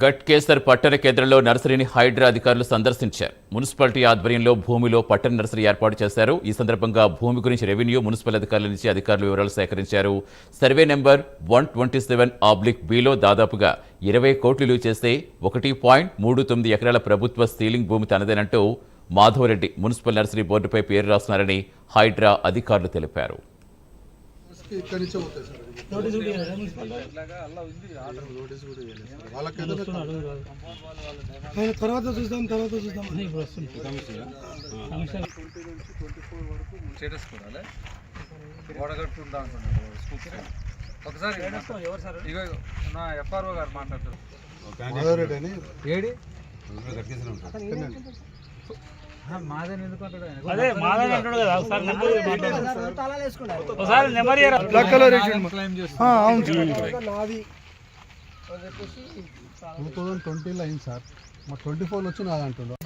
గట్కేసర్ పట్టణ కేంద్రంలో నర్సరీని హైడ్రా అధికారులు సందర్శించారు. మున్సిపాలిటీ ఆధ్వర్యంలో భూమిలో పట్టణ నర్సరీ ఏర్పాటు చేశారు. ఈ సందర్భంగా భూమి గురించి రెవెన్యూ మున్సిపల్ అధికారుల నుంచి అధికారులు వివరాలు సేకరించారు. Survey number one twenty seven oblique below దాదాపుగా ఇరవై కోట్లు విలువ చేస్తే ఒకటి పాయింట్ మూడు తొమ్మిది ఎకరాల ప్రభుత్వ సీలింగ్ భూమి తనదేనంటూ మాధవరెడ్డి మున్సిపల్ నర్సరీ బోర్డుపై పేరు రాస్తున్నారని హైడ్రా అధికారులు తెలిపారు. ఇక్కడి నుంచే పోతాయి సార్. నోటీస్ కూడా ఇవ్వలేదు. సార్. వాళ్ళకి ఏదైనా ఆయన తర్వాత చూద్దాం తర్వాత చూద్దాం ఇప్పుడు వస్తుంది స్టేటస్ కూడా ఓడగట్టుకుంటా అంటున్నారు స్కూల్స్ ఒకసారి ఇగో నా ఎఫ్ఆర్ఓ గారు మాట్లాడతారు ఏడి? అదే మాదని అంటాడు కదా ఒకసారి నెంబర్ మాట్లాడు. ఒకసారి నెంబర్ ఇయ్యరా? బ్లాక్ కలర్ వేసిండు. క్లెయిమ్ చేస్తూ ఆ, అవును. సార్ నాది. టూ థౌజండ్ ట్వంటీలో అయింది సార్. మా ట్వంటీ ఫోర్లో వచ్చి నాది అంటుండ్రు